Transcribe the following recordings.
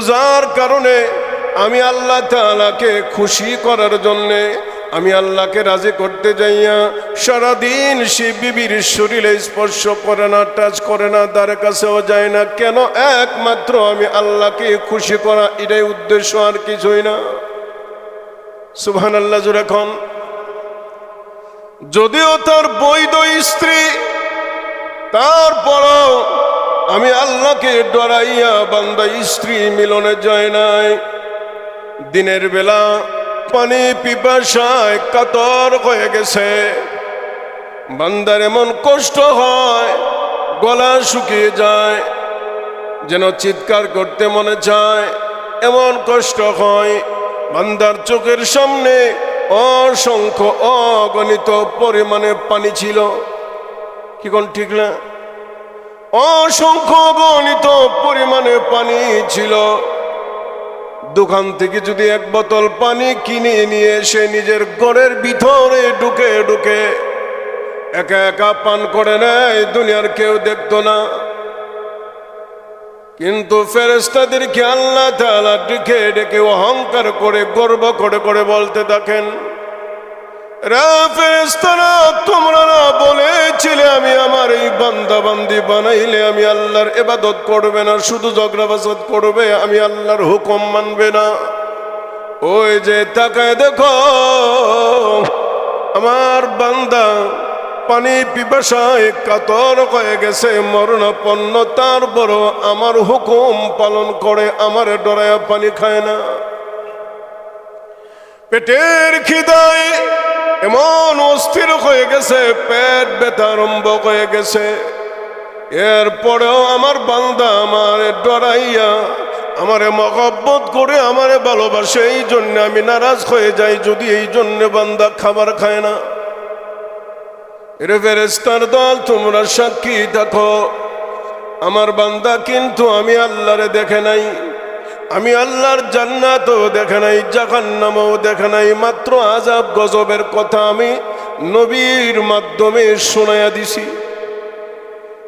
রোজার কারণে আমি আল্লাহ তাআলাকে খুশি করার জন্যে আমি আল্লাহকে রাজি করতে যাইয়া সারাদিন সে বিবির শরীরে স্পর্শ করে না টাচ করে না, তার কাছেও যায় না। কেন? একমাত্র আমি আল্লাহকে খুশি করা, এটাই উদ্দেশ্য, আর কিছুই না। সুবহান আল্লাহ জুরেখন যদিও তার বৈধ স্ত্রী, তারপরও আমি আল্লাহকে ডরাইয়া বান্দা স্ত্রী মিলনে যায় নাই। দিনের বেলা পানি পিপাসায় কাতর হয়ে গেছে। বান্দার এমন কষ্ট হয়, গলা শুকিয়ে যায়, যেন চিৎকার করতে মনে চায়। এমন কষ্ট হয়, বান্দার চোখের সামনে অসংখ্য অগণিত পরিমাণে পানি ছিল। কি কোন ঠিক না? অসংখ্য গণিত পরিমাণে পানি ছিল। দোকান থেকে যদি এক বোতল পানি কিনে নিয়ে সে নিজের ঘরের ভিতরে ঢুকে ঢুকে একা একা পান করে নেয়, দুনিয়ার কেউ দেখতো না। কিন্তু ফেরেস্তাদেরকে আল্লাহ তাআলা ডেকে ডেকে অহংকার করে, গর্ব করে করে বলতে থাকেন রা ফেরেস্তারা এই বান্দা বান্দি বানাইলে আমি আল্লাহর এবাদত করবে না, শুধু জগরাবাসাদ করবে, আমি আল্লাহর হুকুম মানবে না। ওই যে তাকায় দেখো, আমার বান্দা পানি পিপাসায় কাতর হয়ে গেছে, মরণাপন্ন তারপর আমার হুকুম পালন করে, আমার ডরায়া পানি খায় না। পেটের খিদায় এমন অস্থির হয়ে গেছে, পেট ব্যথা আরম্ভ হয়ে গেছে। এরপরেও আমার বান্দা আমারে ডরাইয়া, আমারে মহব্বত করে আমারে ভালোবাসে এই জন্য আমি নারাজ হয়ে যাই, যদি এই জন্য বান্দা খাবার খায় না। এর ফেরেস্তার দল, তোমরা সাক্ষী দেখো আমার বান্দা কিন্তু আমি আল্লাহরে দেখে নাই, আমি আল্লাহর জান্নাতও দেখে নাই, জাহান্নামও দেখে নাই, মাত্র আজাব গজবের কথা আমি নবীর মাধ্যমে শোনায়া দিছি।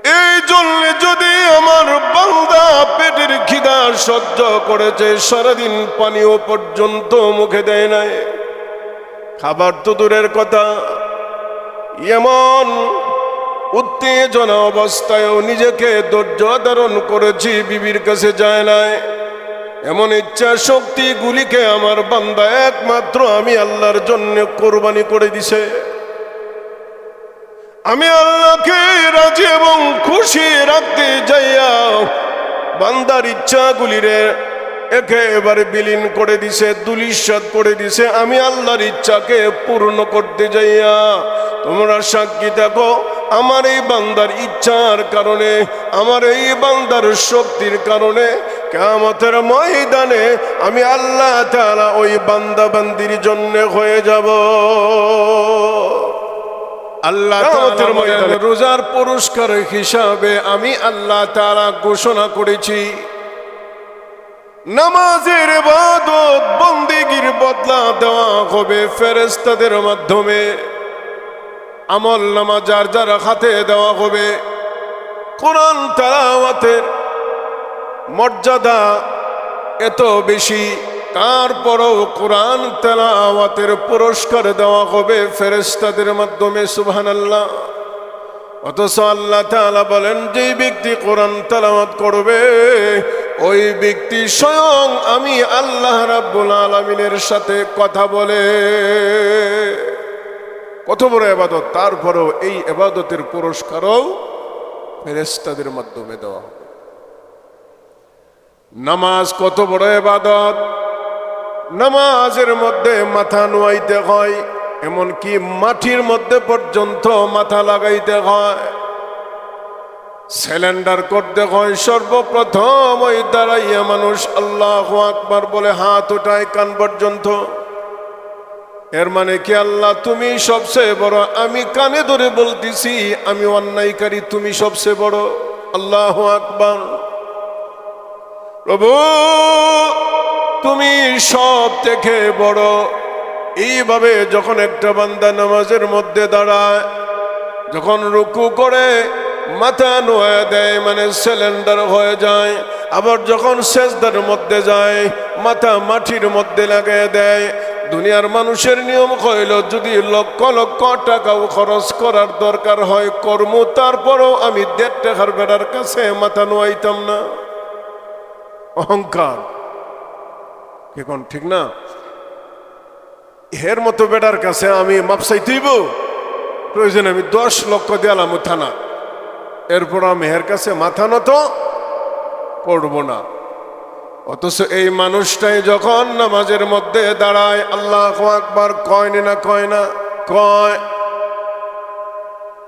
এই জন্য যদি আমার বান্দা পেটের খিদা সহ্য করেছে, সারাদিন পানীয় পর্যন্ত মুখে দেয় নাই। খাবার তো দূরের কথা। এমন উত্তেজনা অবস্থায়ও নিজেকে ধৈর্য ধারণ করেছি, বিবির কাছে যায় নাই। এমন ইচ্ছা শক্তিগুলিকে আমার বান্দা একমাত্র আমি আল্লাহর জন্য কোরবানি করে দিছে। আমি আল্লাহকে রাজি এবং খুশি রাখতে যাইয়া বান্দার ইচ্ছাগুলিরে একেবারে বিলীন করে দিছে, দুলিশাত করে দিছে। আমি আল্লাহর ইচ্ছাকে পূর্ণ করতে যাইয়া তোমরা সাক্ষী দেখো, আমার এই বান্দার ইচ্ছার কারণে, আমার এই বান্দার শক্তির কারণে কেমতের ময়দানে আমি আল্লাহ তাআলা ওই বান্দা বান্দির জন্য হয়ে যাব। আল্লাহ রোজার পুরস্কার হিসাবে আমি আল্লাহ তারা ঘোষণা করেছি। নামাজের ইবাদত বন্দেগীর বদলা দেওয়া হবে ফেরেস্তাদের মাধ্যমে। আমল নামা যার যার হাতে দেওয়া হবে। কোরআন তালাওয়াতের মর্যাদা এত বেশি। তারপরও কোরআন তেলাওয়াতের পুরস্কার দেওয়া হবে ফেরেশতাদের মাধ্যমে, সুবহানাল্লাহ। অথচ আল্লাহ তাআলা বলেন যে ব্যক্তি কোরআন তেলাওয়াত করবে, ওই ব্যক্তি স্বয়ং আমি আল্লাহ রাব্বুল আলামিনের সাথে কথা বলে। কত বড় এবাদত। তারপরেও এই এবাদতের পুরস্কারও ফেরেস্তাদের মাধ্যমে দেওয়া নামাজ কত বড় এবাদত। নামাজের মধ্যে মাথা নোয়াইতে হয়, এমনকি মাটির মধ্যে পর্যন্ত মাথা লাগাইতে হয়। সিলিন্ডার করতে হয়, সর্বপ্রথম ওই দাঁড়াইয়া মানুষ আল্লাহ আকবার বলে, হাত ওঠায় কান পর্যন্ত। এর মানে কি আল্লাহ, তুমি সবচেয়ে বড়, আমি কানে ধরে বলতেছি, আমি অন্যায়কারী, তুমি সবচেয়ে বড়। আল্লাহ আকবার। প্রভু তুমি সব থেকে বড়। এইভাবে যখন একটা বান্দা নামাজের মধ্যে দাঁড়ায়, যখন রুকু করে, মাথা নোয়া দেয় মানে সিলিন্ডার হয়ে যায়, আবার যখন সেজদার মধ্যে যায়, মাথা মাটির মধ্যে লাগিয়ে দেয়, দুনিয়ার মানুষের নিয়ম হইল, যদি লক্ষ লক্ষ টাকাও খরচ করার দরকার হয়, কর্ম, তারপরেও আমি দেড় টাকার বেড়ার কাছে মাথা নোয়াইতাম না। অহংকার। কোন ঠিক না? হের মতো বেটার কাছে আমি মাপসাই তুইব প্রয়োজন আমি দশ লক্ষ দিয়ালাম থানা। এরপর আমি হের কাছে মাথা নত পড়ব না। অথচ এই মানুষটাই যখন নামাজের মধ্যে দাঁড়ায়, আল্লাহ আকবার কয় না কয় না? কয়,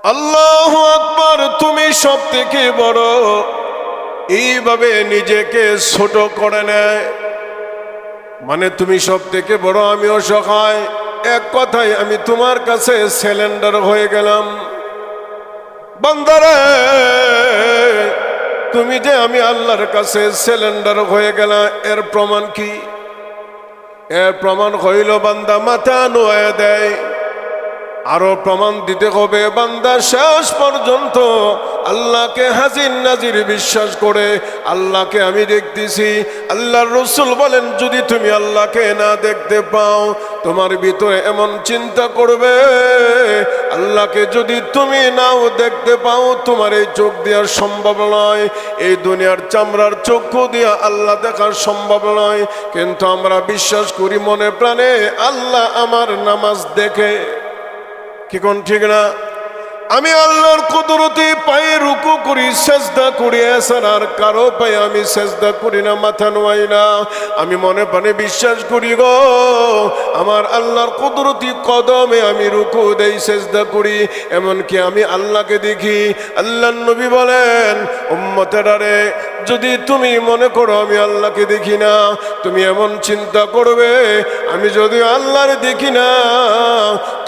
আল্লাহ আকবার, তুমি সব থেকে বড়। এইভাবে নিজেকে ছোট করে নেয়। মানে তুমি সব থেকে বড় আমিও সহায় এক কথায় আমি তোমার কাছে সিলিন্ডার হয়ে গেলাম। বান্দারে তুমি যে আমি আল্লাহর কাছে সিলিন্ডার হয়ে গেলাম এর প্রমাণ কি? এর প্রমাণ হইল বান্দা মাথা নোয়া দেয়। আরও প্রমাণ দিতে হবে, বান্দা শেষ পর্যন্ত আল্লাহকে হাজির নাজির বিশ্বাস করে, আল্লাহকে আমি দেখতেছি। আল্লাহর রসুল বলেন, যদি তুমি আল্লাহকে না দেখতে পাও, তোমার ভিতরে এমন চিন্তা করবে, আল্লাহকে যদি তুমি নাও দেখতে পাও, তোমার এই চোখ দেওয়ার সম্ভব নয়, এই দুনিয়ার চামড়ার চক্ষু দিয়া আল্লাহ দেখার সম্ভব নয়। কিন্তু আমরা বিশ্বাস করি মনে প্রাণে, আল্লাহ আমার নামাজ দেখে। কি কোন ঠিক না? আমি আল্লাহর কুদরতি পায়ে রুকু করি, সেজদা করি, এসার আর কারও পায়ে আমি সেজদা করি না, মাথা নোয়াই না। আমি মনে প্রাণে বিশ্বাস করি গো, আমার আল্লাহর কুদরতি কদমে আমি রুকু দেই, সেজদা করি। এমনকি আমি আল্লাহকে দেখি আল্লাহ নবী বলেন উম্মতেরারে যদি তুমি মনে করো আমি আল্লাহকে দেখি না, তুমি এমন চিন্তা করবে, আমি যদি আল্লাহর দেখি না,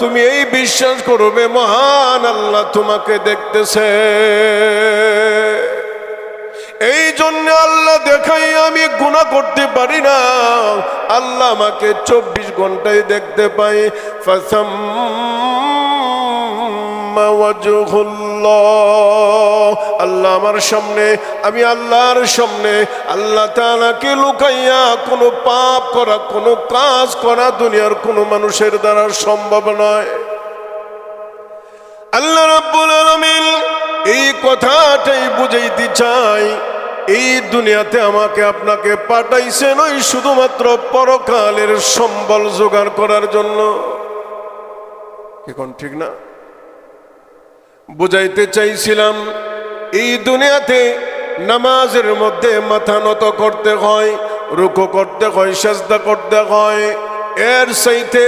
তুমি এই বিশ্বাস করবে, মহান আল্লাহ তোমাকে দেখতেছে। এই জন্য আল্লাহ দেখাই আমি গুণা করতে পারি না। আল্লাহ আমাকে চব্বিশ ঘন্টায় দেখতে পাই ফাসাম আল্লাহ আমার সামনে, আমি আল্লাহর সামনে, আল্লাহ তালাকে লুকাইয়া কোনো পাপ করা, কোনো কাজ করা দুনিয়ার কোনো মানুষের দ্বারা সম্ভব নয়। আল্লাহ রাব্বুল আলামিন এই কথাটাই বুঝাইতে চাই, এই দুনিয়াতে আমাকে আপনাকে পাঠাইছেন ওই শুধুমাত্র পরকালের সম্বল জোগাড় করার জন্য। এখন ঠিক না? বুঝাইতে চাইছিলাম এই দুনিয়াতে নামাজের মধ্যে মাথা নত করতে হয়, রুকু করতে হয়, সেজদা করতে হয়। এর সাইতে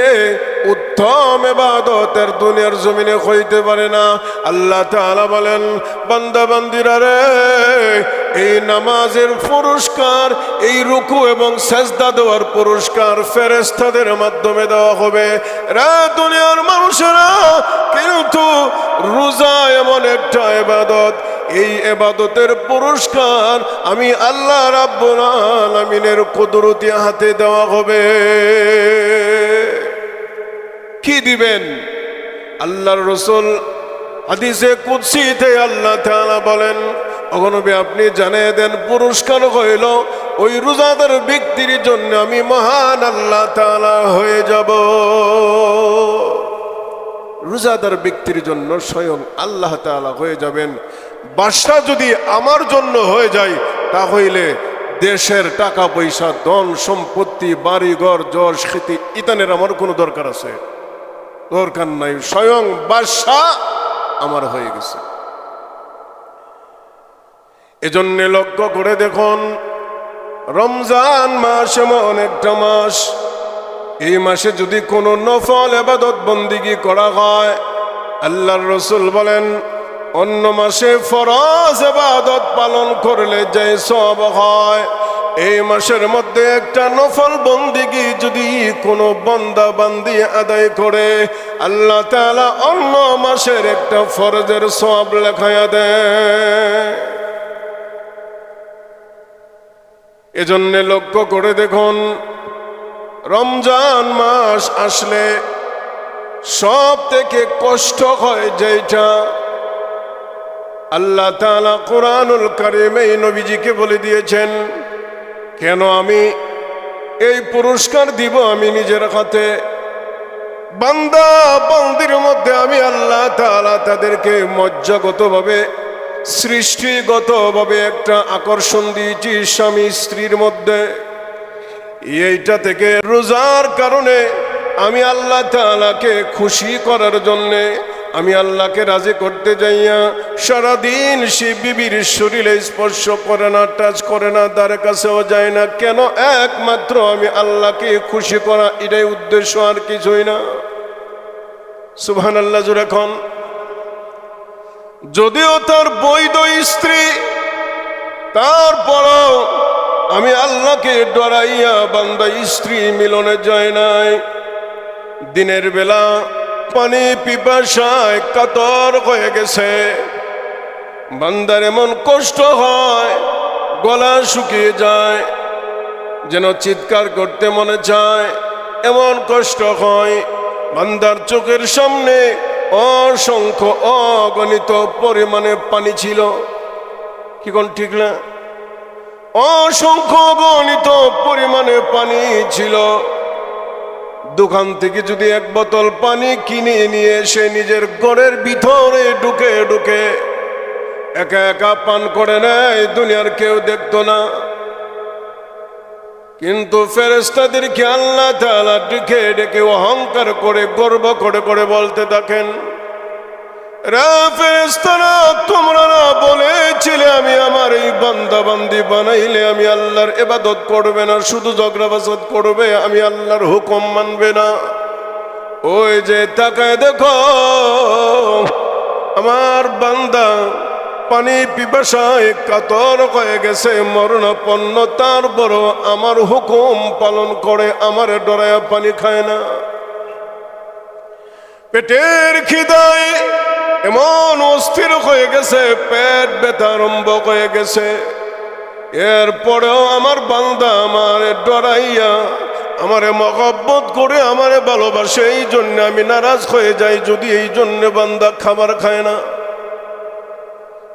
উত্তম এবাদতের দুনিয়ার জমিনে হইতে পারে না। আল্লাহ তাআলা বলেন, বান্দা বান্দিরা রে, এই নামাজের পুরস্কার, এই রুকু এবং সেজদা দেওয়ার পুরস্কার ফেরেস্তাদের মাধ্যমে দেওয়া হবে। রে দুনিয়ার মানুষেরা, কিন্তু রোজা এমন একটা এবাদত এই এবাদতের পুরস্কার আমি আল্লাহ রাব্বুল আলামিনের কুদরতি হাতে দেওয়া হবে। কি দিবেন? আল্লাহর রসুল হাদিসে কুৎসিতে আল্লাহ তাআলা বলেন অগনবী আপনি জানিয়ে দেন পুরস্কার হইল ওই রোজাদার ব্যক্তির জন্য আমি মহান আল্লাহ তাআলা হয়ে যাব। রোজাদার ব্যক্তির জন্য স্বয়ং আল্লাহ তাআলা হয়ে যাবেন। বাসা যদি আমার জন্য হয়ে যায় তা হইলে দেশের টাকা পয়সা, ধন, সম্পত্তি বাড়িঘর যশ, খ্যাতি, ইতানের আমার কোনো দরকার আছে। দরকার নাই। স্বয়ং বাদশাহ আমার হয়ে গেছে। এজন্যে লক্ষ্য করে দেখুন, রমজান মাস এমন একটা মাস। এই মাসে যদি কোনো নফল এবাদত বন্দিগি করা হয়, আল্লাহর রসুল বলেন অন্য মাসে ফরজ এবাদত পালন করলে যে সব হয়, এই মাসের মধ্যে একটা নফল বন্দিগি যদি কোনো বন্দা বান্দি আদায় করে, আল্লাহ তাআলা অন্য মাসের একটা ফরজের সব লেখায়া দেয়। এজন্য লক্ষ্য করে দেখুন, রমজান মাস আসলে সব থেকে কষ্ট হয় যেটা আল্লাহ তাআলা কোরআনুল কারিমে এই নবীজিকে বলে দিয়েছেন, কেন আমি এই পুরস্কার দিব আমি নিজের হাতে? বান্দা, বান্দির মধ্যে আমি আল্লাহ তাআলা তাদেরকে মজ্জাগতভাবে, সৃষ্টিগতভাবে একটা আকর্ষণ দিয়েছি স্বামী স্ত্রীর মধ্যে। এইটা থেকে রোজার কারণে আমি আল্লাহ তাআলাকে খুশি করার জন্যে আমি আল্লাহকে রাজি করতে যাইয়া সারাদিন সে বিবির শরীরে স্পর্শ করে না টাচ করে না, তার কাছেও যায় না। কেন? একমাত্র আমি আল্লাহকে খুশি করা, এটাই উদ্দেশ্য, আর কিছুই না। সুবহান আল্লাহ এখন যদিও তার বৈধ স্ত্রী, তারপরও আমি আল্লাহকে ডরাইয়া বান্দা স্ত্রী মিলনে যায় নাই। দিনের বেলা পানি পিপাসায় কাতর হয়ে গেছে। বান্দার এমন কষ্ট হয়, গলা শুকিয়ে যায়, যেন চিৎকার করতে মনে চায়। এমন কষ্ট হয়, বান্দার চোখের সামনে অসংখ্য অগণিত পরিমাণে পানি ছিল। কি কোন ঠিক না? অসংখ্য গণিত পরিমাণে পানি ছিল। দোকান থেকে যদি এক বোতল পানি কিনে নিয়ে সে নিজের ঘরের ভিতরে ঢুকে ঢুকে একা একা পান করে নেয়, দুনিয়ার কেউ দেখত না। কিন্তু ফেরেস্তাদেরকে আল্লাহ তালা ডেকে ডেকে অহংকার করে, গর্ব করে করে বলতে থাকেন বলেছিলে আমি আমার এই বানাইলে আমি আল্লাহর এবাদত করবে না, শুধু করবে, আমি আল্লাহর হুকুম মানবে না। ওই যে আমার বান্দা পানি পিপাসায় কাতর হয়ে গেছে, মরণাপন্ন তারপর আমার হুকুম পালন করে, আমার ডরায়া পানি খায় না। পেটের খিদায় এমন অস্থির হয়ে গেছে, পেট ব্যথা আরম্ভ হয়ে গেছে। এরপরেও আমার বান্দা আমার ডরাইয়া, আমারে মহব্বত করে, আমারে ভালোবাসে, এই জন্য আমি নারাজ হয়ে যাই, যদি এই জন্য বান্দা খাবার খায় না।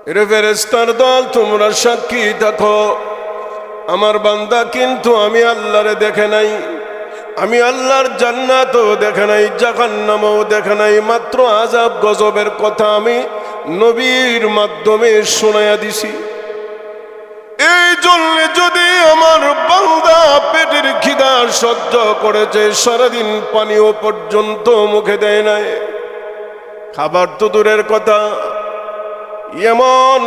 এরে ফেরেস্তার দল, তোমরা সাক্ষী দেখো আমার বান্দা কিন্তু আমি আল্লাহরে দেখে নাই। আমি আল্লাহর জান্নাতও দেখে নাই, জাহান্নামও দেখে নাই, মাত্র আজাব গজবের কথা আমি নবীর মাধ্যমে শোনায়া দিছি। এই জন্য যদি আমার বান্দা পেটের খিদা সহ্য করেছে, সারাদিন পানীয় পর্যন্ত মুখে দেয় নাই। খাবার তো দূরের কথা, এমন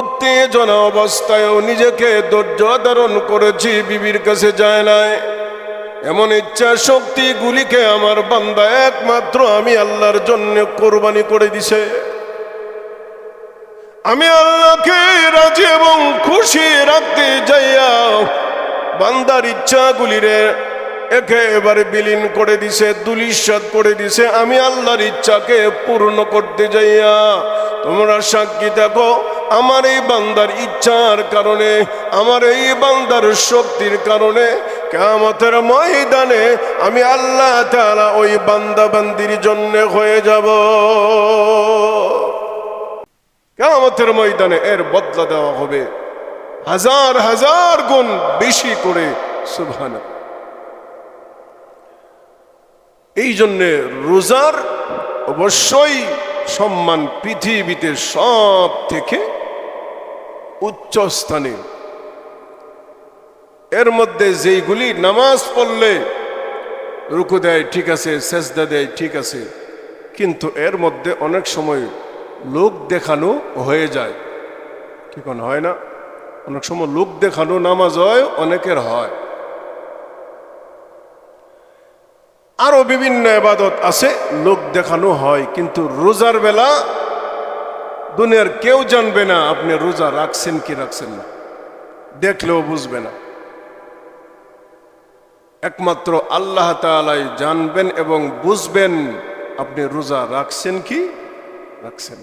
উত্তেজনা অবস্থায়ও নিজেকে ধৈর্য ধারণ করেছি, বিবির কাছে যায় নাই। এমন ইচ্ছা শক্তি গুলিকে আমার বান্দা একমাত্র আমি আল্লাহর জন্য কোরবানি করে দিছে। আমি আল্লাহকে রাজি এবং খুশি রাখতে যাইয়া বান্দার ইচ্ছাগুলিরে একেবারে বিলীন করে দিছে, দুলিশাত করে দিছে। আমি আল্লাহর ইচ্ছাকে পূর্ণ করতে যাইয়া তোমরা সাক্ষী থাকো, আমার এই বান্দার ইচ্ছার কারণে, আমার এই বান্দার শক্তির কারণে কেমতের ময়দানে আমি আল্লাহ তাআলা ওই বান্দা বান্দির জন্য হয়ে যাব। কেমতের ময়দানে এর বদলা দেওয়া হবে। হাজার হাজার গুণ বেশি করে সুবহান এই জন্যে রোজার অবশ্যই সম্মান পৃথিবীতে সব থেকে উচ্চ স্থানে এর মধ্যে যেইগুলি নামাজ পড়লে রুকু দেয়, ঠিক আছে, সেজদা দেয়, ঠিক আছে, কিন্তু এর মধ্যে অনেক সময় লোক দেখানো হয়ে যায়। কি কোন হয় না? অনেক সময় লোক দেখানো নামাজ হয়, অনেকের হয়। আরও বিভিন্ন এবাদত আছে, লোক দেখানো হয়, কিন্তু রোজার বেলা দুনিয়ার কেউ জানবে না আপনি রোজা রাখছেন কি রাখছেন না। দেখলেও বুঝবে না। একমাত্র আল্লাহ তালাই জানবেন এবং বুঝবেন আপনি রোজা রাখছেন কি রাখছেন।